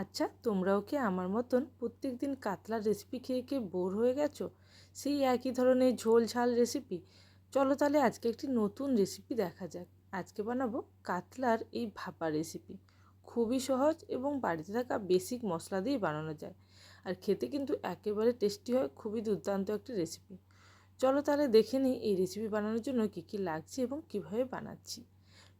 আচ্ছা তোমরাও কি আমার মতন প্রত্যেক দিন কাতলার রেসিপি খেয়ে খেয়ে বোর হয়ে গেছো? সেই একই ধরনের ঝোল ঝাল রেসিপি চলো তাহলে আজকে একটি নতুন রেসিপি দেখা যাক। আজকে বানাবো কাতলার এই ভাপা রেসিপি খুবই সহজ এবং বাড়িতে থাকা বেসিক মশলা দিয়েই বানানো যায়। আর খেতে কিন্তু একেবারে টেস্টি হয়, খুবই দুর্দান্ত একটি রেসিপি চলো তাহলে দেখে নিই এই রেসিপি বানানোর জন্য কী কী লাগছে এবং কীভাবে বানাচ্ছি।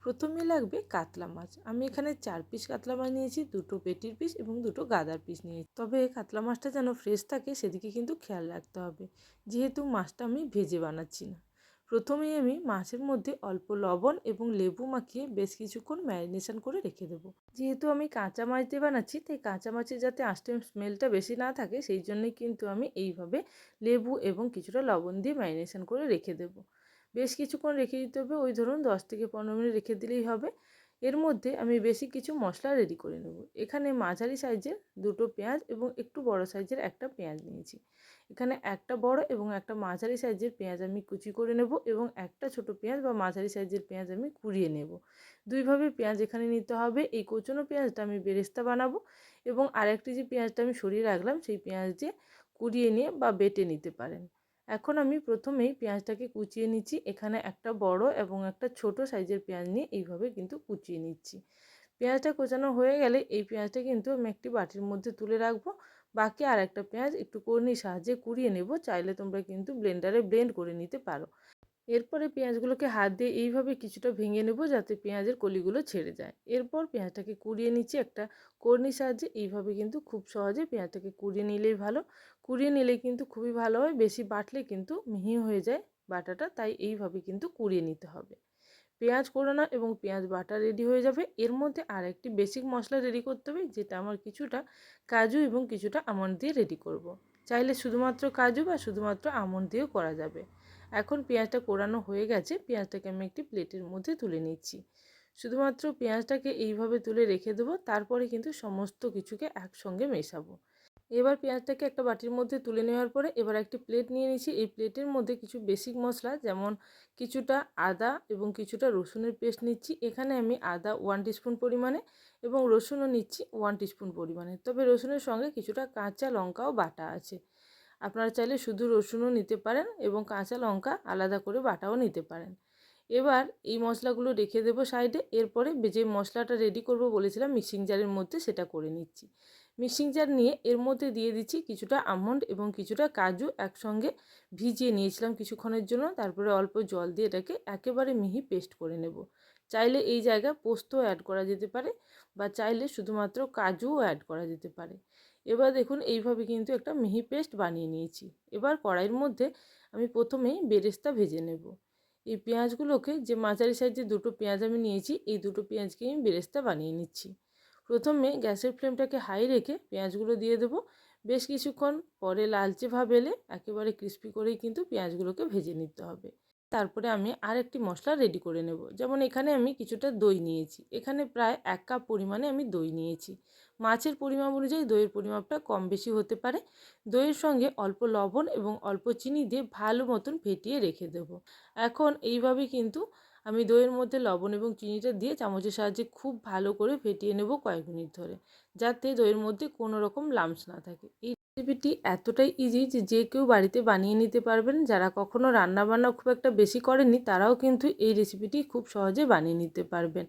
প্রথমে লাগবে কাতলা মাছ। আমি এখানে চার পিস কাতলা মাছ নিয়েছি, দুটো পেটির পিস এবং দুটো গাদার পিস নিয়েছি। তবে কাতলা মাছটা যেন ফ্রেশ থাকে, সেদিকে কিন্তু খেয়াল রাখতে হবে। যেহেতু মাছটা আমি ভেজে বানাচ্ছি না। প্রথমেই আমি মাছের মধ্যে অল্প লবণ এবং লেবু মাখিয়ে বেশ কিছুক্ষণ ম্যারিনেশন করে রেখে দেবো। যেহেতু আমি কাঁচা মাছ দিয়ে বানাচ্ছি, তাই কাঁচা মাছের যাতে আস্তে স্মেলটা বেশি না থাকে, সেই জন্যই কিন্তু আমি এইভাবে লেবু এবং কিছুটা লবণ দিয়ে ম্যারিনেশন করে রেখে দেবো। বেশ কিছুক্ষণ রেখে দিতে হবে। ওই ধরুন দশ থেকে পনেরো মিনিট রেখে দিলেই হবে। এর মধ্যে আমি বেশি কিছু মশলা রেডি করে নেব। এখানে মাঝারি সাইজের দুটো পেঁয়াজ এবং একটু বড় সাইজের একটা পেঁয়াজ নিয়েছি। এখানে একটা বড় এবং একটা মাঝারি সাইজের পেঁয়াজ আমি কুচি করে নেব এবং একটা ছোট পেঁয়াজ বা মাঝারি সাইজের পেঁয়াজ আমি কুড়িয়ে নেব। দুইভাবে পেঁয়াজ এখানে নিতে হবে। এই কোচনো পেঁয়াজটা আমি বেরেস্তা বানাবো এবং আরেকটি যে পেঁয়াজটা আমি সরিয়ে রাখলাম, সেই পেঁয়াজ দিয়ে কুড়িয়ে নিয়ে বা বেটে নিতে পারেন। এখন আমি প্রথমেই পেঁয়াজটাকে কুচিয়ে নিচ্ছি। এখানে একটা বড় এবং একটা ছোট সাইজের পেঁয়াজ নিয়ে এইভাবে কিন্তু কুচিয়ে নিচ্ছি। পেঁয়াজটা কোচানো হয়ে গেলে এই পেঁয়াজটা কিন্তু আমি একটি বাটির মধ্যে তুলে রাখব। বাকি আর একটা পেঁয়াজ একটু কর্নির সাহায্যে কুড়িয়ে নেব। চাইলে তোমরা কিন্তু ব্লেন্ডারে ব্লেন্ড করে নিতে পারো। এরপরে পেঁয়াজগুলোকে হাত দিয়ে এইভাবে কিছুটা ভেঙে নেব যাতে পেঁয়াজের কলিগুলো ছেড়ে যায়। এরপর পেঁয়াজটাকে কুড়িয়ে নিচ্ছি একটা কর্নির সাহায্যে। এইভাবে কিন্তু খুব সহজে পেঁয়াজটাকে কুড়িয়ে নিলেই ভালো। কুড়িয়ে নিলে কিন্তু খুবই ভালো হয়, বেশি বাটলে কিন্তু মিহি হয়ে যায় বাটাটা, তাই এইভাবে কিন্তু কুড়িয়ে নিতে হবে। পেঁয়াজ কোড়ানো এবং পেঁয়াজ বাটা রেডি হয়ে যাবে। এর মধ্যে আর একটি বেসিক মশলা রেডি করতে হবে, যেটা আমার কিছুটা কাজু এবং কিছুটা আমন্ড দিয়ে রেডি করব। চাইলে শুধুমাত্র কাজু বা শুধুমাত্র আমন্ড দিয়েও করা যাবে। এখন পেঁয়াজটা কোরানো হয়ে গেছে, পেঁয়াজটাকে আমি একটি প্লেটের মধ্যে তুলে নিচ্ছি। শুধুমাত্র পেঁয়াজটাকে এইভাবে তুলে রেখে দেবো, তারপরে কিন্তু সমস্ত কিছুকে একসঙ্গে মেশাবো। এবার পেঁয়াজটাকে একটা বাটির মধ্যে তুলে নেওয়ার পরে এবার একটি প্লেট নিয়ে নিচ্ছি। এই প্লেটের মধ্যে কিছু বেসিক মশলা, যেমন কিছুটা আদা এবং কিছুটা রসুনের পেস্ট নিচ্ছি। এখানে আমি আদা ওয়ান টিস্পুন পরিমাণে এবং রসুনও নিচ্ছি ওয়ান টিস্পুন পরিমাণে। তবে রসুনের সঙ্গে কিছুটা কাঁচা লঙ্কাও বাটা আছে। আপনারা চাইলে শুধু রসুনও নিতে পারেন এবং কাঁচা লঙ্কা আলাদা করে বাটাও নিতে পারেন। এবার এই মশলাগুলো রেখে দেবো সাইডে। এরপরে যে মশলাটা রেডি করব বলেছিলাম মিক্সিং জারের মধ্যে সেটা করে নিচ্ছি। মিক্সিং জার নিয়ে এর মধ্যে দিয়ে দিচ্ছি কিছুটা আমন্ড এবং কিছুটা কাজু একসঙ্গে ভিজিয়ে নিয়েছিলাম কিছুক্ষণের জন্য। তারপরে অল্প জল দিয়ে এটাকে একেবারে মিহি পেস্ট করে নেব। চাইলে এই জায়গায় পোস্তও অ্যাড করা যেতে পারে বা চাইলে শুধুমাত্র কাজুও অ্যাড করা যেতে পারে। এবার দেখুন এইভাবে কিন্তু একটা মিহি পেস্ট বানিয়ে নিয়েছি। এবার কড়াইয়ের মধ্যে আমি প্রথমেই বেরেস্তা ভেজে নেব। এই পেঁয়াজগুলোকে যে মাঝারি সাইজে দুটো পেঁয়াজ আমি নিয়েছি, এই দুটো পেঁয়াজকে আমি বেরেস্তা বানিয়ে নিচ্ছি। প্রথমে গ্যাসের ফ্লেমটাকে হাই রেখে পেঁয়াজগুলো দিয়ে দেবো। বেশ কিছুক্ষণ পরে লালচে ভাব এলে একেবারে ক্রিস্পি করেই কিন্তু পেঁয়াজগুলোকে ভেজে নিতে হবে। তারপরে আমি আর একটি মশলা রেডি করে নেব। যেমন এখানে আমি কিছুটা দই নিয়েছি। এখানে প্রায় এক কাপ পরিমাণে আমি দই নিয়েছি। মাছের পরিমাপ অনুযায়ী দইয়ের পরিমাপটা কম বেশি হতে পারে। দইয়ের সঙ্গে অল্প লবণ এবং অল্প চিনি দিয়ে ভালো মতন ফেটিয়ে রেখে দেবো। এখন এইভাবে কিন্তু আমি দইয়ের মধ্যে লবণ এবং চিনিটা দিয়ে চামচের সাহায্যে খুব ভালো করে ফেটিয়ে নেব কয়েক মিনিট ধরে। যাতে দইয়ের মধ্যে কোনো রকম লামস না থাকে। এই রেসিপিটি এতটাই ইজি যে যে কেউ বাড়িতে বানিয়ে নিতে পারবেন। যারা কখনো রান্নাবান্না খুব একটা বেশি করেননি, তারাও কিন্তু এই রেসিপিটি খুব সহজে বানিয়ে নিতে পারবেন।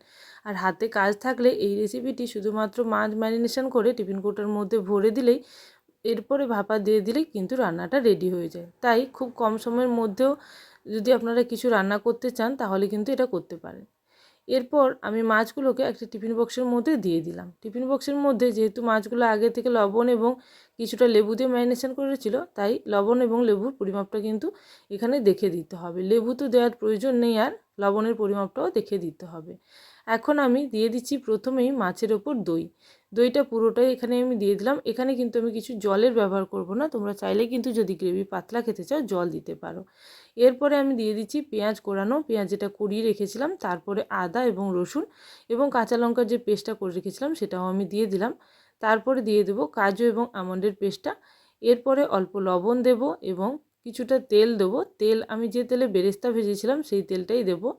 আর হাতে কাজ থাকলে এই রেসিপিটি শুধুমাত্র মাছ ম্যারিনেশন করে টিফিন কোটার মধ্যে ভরে দিলেই, এরপরে ভাপা দিয়ে দিলেই কিন্তু রান্নাটা রেডি হয়ে যায়। তাই খুব কম সময়ের মধ্যেও যদি আপনারা কিছু রান্না করতে চান, তাহলে কিন্তু এটা করতে পারেন। এরপর আমি মাছগুলোকে একটা টিফিন বক্সের মধ্যে দিয়ে দিলাম। টিফিন বক্সের মধ্যে যেহেতু মাছগুলো আগে থেকে লবণ এবং কিছুটা লেবু দিয়ে ম্যারিনেশন করেছিল, তাই লবণ এবং লেবুর পরিমাপটা কিন্তু এখানে দেখে দিতে হবে। লেবু তো দেওয়ার প্রয়োজন নেই আর লবণের পরিমাপটাও দেখে দিতে হবে। এখন আমি দিয়ে দিচ্ছি প্রথমেই মাছের ওপর দই। দইটা পুরোটাই এখানে আমি দিয়ে দিলাম। এখানে কিন্তু আমি কিছু জলের ব্যবহার করব না। তোমরা চাইলে কিন্তু যদি গ্রেভি পাতলা খেতে চাও, জল দিতে পারো। এরপরে আমি দিয়ে দিচ্ছি পেঁয়াজ কোরানো। পেঁয়াজ যেটা কুড়িয়ে রেখেছিলাম, তারপরে আদা এবং রসুন এবং কাঁচা লঙ্কার যে পেস্টটা করে রেখেছিলাম, সেটাও আমি দিয়ে দিলাম। তারপরে দিয়ে দেবো কাজু এবং আমন্ডের পেস্টটা। এরপরে অল্প লবণ দেব এবং কিছুটা তেল দেব। তেল আমি যে তেলে বেরেস্তা ভেজেছিলাম, সেই তেলটাই দেবো।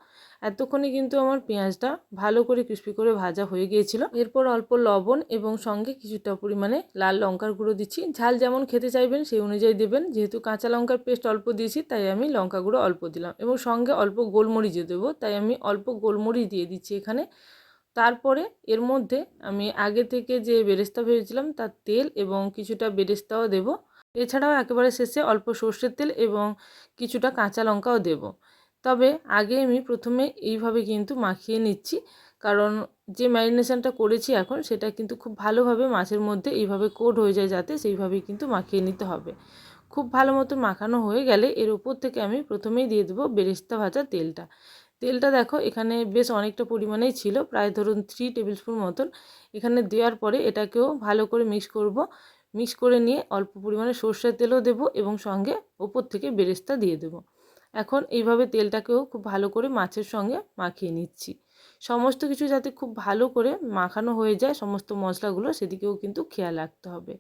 এতক্ষণে কিন্তু আমার পেঁয়াজটা ভালো করে ক্রিস্পি করে ভাজা হয়ে গিয়েছিল। এরপর অল্প লবণ এবং সঙ্গে কিছুটা পরিমাণে লাল লঙ্কার গুঁড়ো দিচ্ছি। ঝাল যেমন খেতে চাইবেন সেই অনুযায়ী দেবেন। যেহেতু কাঁচা লঙ্কার পেস্ট অল্প দিয়েছি, তাই আমি লঙ্কা গুঁড়ো অল্প দিলাম এবং সঙ্গে অল্প গোলমরিচও দেবো। তাই আমি অল্প গোলমরিচ দিয়ে দিচ্ছি এখানে। তারপরে এর মধ্যে আমি আগে থেকে যে বেরেস্তা ভেবেছিলাম তার তেল এবং কিছুটা বেরেস্তাও দেব। এছাড়াও একেবারে শেষে অল্প সর্ষের তেল এবং কিছুটা কাঁচা লঙ্কাও দেব। তবে আগে আমি প্রথমে এইভাবে কিন্তু মাখিয়ে নিচ্ছি। কারণ যে ম্যারিনেশনটা করেছি এখন, সেটা কিন্তু খুব ভালোভাবে মাছের মধ্যে এইভাবে কোট হয়ে যায় যাতে সেইভাবেই কিন্তু মাখিয়ে নিতে হবে। খুব ভালো মতো মাখানো হয়ে গেলে এর উপর থেকে আমি প্রথমেই দিয়ে দেবো বেরেস্তা ভাজা তেলটা। তেলটা দেখো, এখানে বেশ অনেকটা পরিমাণেই ছিল, প্রায় ধরুন থ্রি টেবিল স্পুন মতন। এখানে দেওয়ার পরে এটাকেও ভালো করে মিক্স করব। মিক্স করে নিয়ে অল্প পরিমাণে সর্ষের তেলও দেবো এবং সঙ্গে ওপর থেকে বেরেস্তা দিয়ে দেবো। এখন এইভাবে তেলটাকেও খুব ভালো করে মাছের সঙ্গে মাখিয়ে নিচ্ছি। সমস্ত কিছু যাতে খুব ভালো করে মাখানো হয়ে যায়, সমস্ত মশলাগুলো সেদিকেও কিন্তু খেয়াল রাখতে হবে।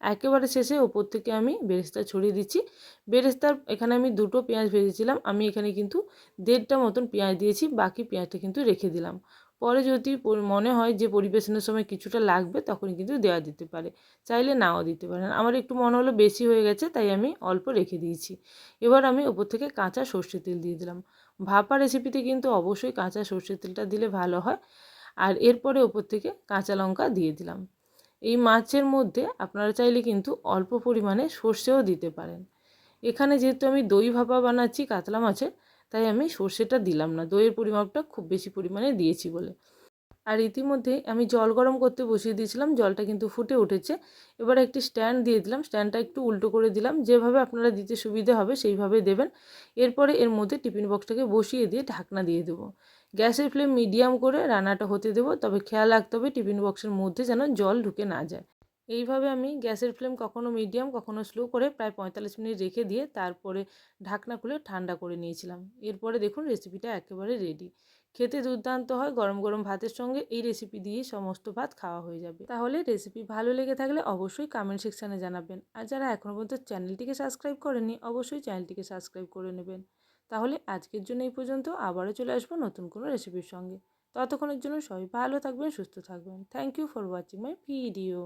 একেবারে শেষে ওপর থেকে আমি বেরেস্তা ছড়িয়ে দিচ্ছি। বেরেস্তার এখানে আমি দুটো পেঁয়াজ ভেজেছিলাম, আমি এখানে কিন্তু দেড়টা মতন পেঁয়াজ দিয়েছি, বাকি পেঁয়াজটা কিন্তু রেখে দিলাম। পরে যদি মনে হয় যে পরিবেশনের সময় কিছুটা লাগবে তখন কিন্তু দেওয়া দিতে পারে। চাইলে নাও দিতে পারেন। আমার একটু মনে হলো বেশি হয়ে গেছে, তাই আমি অল্প রেখে দিয়েছি। এবার আমি ওপর থেকে কাঁচা সর্ষের তেল দিয়ে দিলাম। ভাপা রেসিপিতে কিন্তু অবশ্যই কাঁচা সর্ষের তেলটা দিলে ভালো হয়। আর এরপরে ওপর থেকে কাঁচা লঙ্কা দিয়ে দিলাম। এই মাছের মধ্যে আপনারা চাইলে কিন্তু অল্প পরিমাণে সর্ষেও দিতে পারেন। এখানে যেহেতু আমি দই ভাপা বানাচ্ছি, কাতলা মাছের তাই আমি সর্ষেটা দিলাম না। দইয়ের পরিমাপটা খুব বেশি পরিমাণে দিয়েছি বলে। আর ইতিমধ্যে আমি জল গরম করতে বসিয়ে দিয়েছিলাম, জলটা কিন্তু ফুটে উঠেছে। এবার একটি স্ট্যান্ড দিয়ে দিলাম, স্ট্যান্ডটা একটু উল্টো করে দিলাম। যেভাবে আপনারা দিতে সুবিধা হবে সেইভাবে দেবেন। এরপরে এর মধ্যে টিফিন বক্সটাকে বসিয়ে দিয়ে ঢাকনা দিয়ে দেবো। গ্যাসের ফ্লেম মিডিয়াম করে রান্নাটা হতে দেবো, তবে খেয়াল রাখতে হবে টিফিন বক্সের মধ্যে যেন জল ঢুকে না যায়। এইভাবে আমি গ্যাসের ফ্লেম কখনো মিডিয়াম, কখনো স্লো করে প্রায় পঁয়তাল্লিশ মিনিট রেখে দিয়ে তারপরে ঢাকনা খুলে ঠান্ডা করে নিয়েছিলাম। এরপরে দেখুন রেসিপিটা একেবারে রেডি খেতে দুর্দান্ত হয়, গরম গরম ভাতের সঙ্গে এই রেসিপি দিয়ে সমস্ত ভাত খাওয়া হয়ে যাবে। তাহলে রেসিপি ভালো লেগে থাকলে অবশ্যই কমেন্ট সেকশানে জানাবেন। আর যারা এখনও পর্যন্ত চ্যানেলটিকে সাবস্ক্রাইব করেননি, অবশ্যই চ্যানেলটিকে সাবস্ক্রাইব করে নেবেন। তাহলে আজকের জন্য এই পর্যন্ত, আবারও চলে আসব নতুন কোনো রেসিপির সঙ্গে। ততক্ষণের জন্য সবাই ভালো থাকবেন, সুস্থ থাকবেন। Thank you for watching my video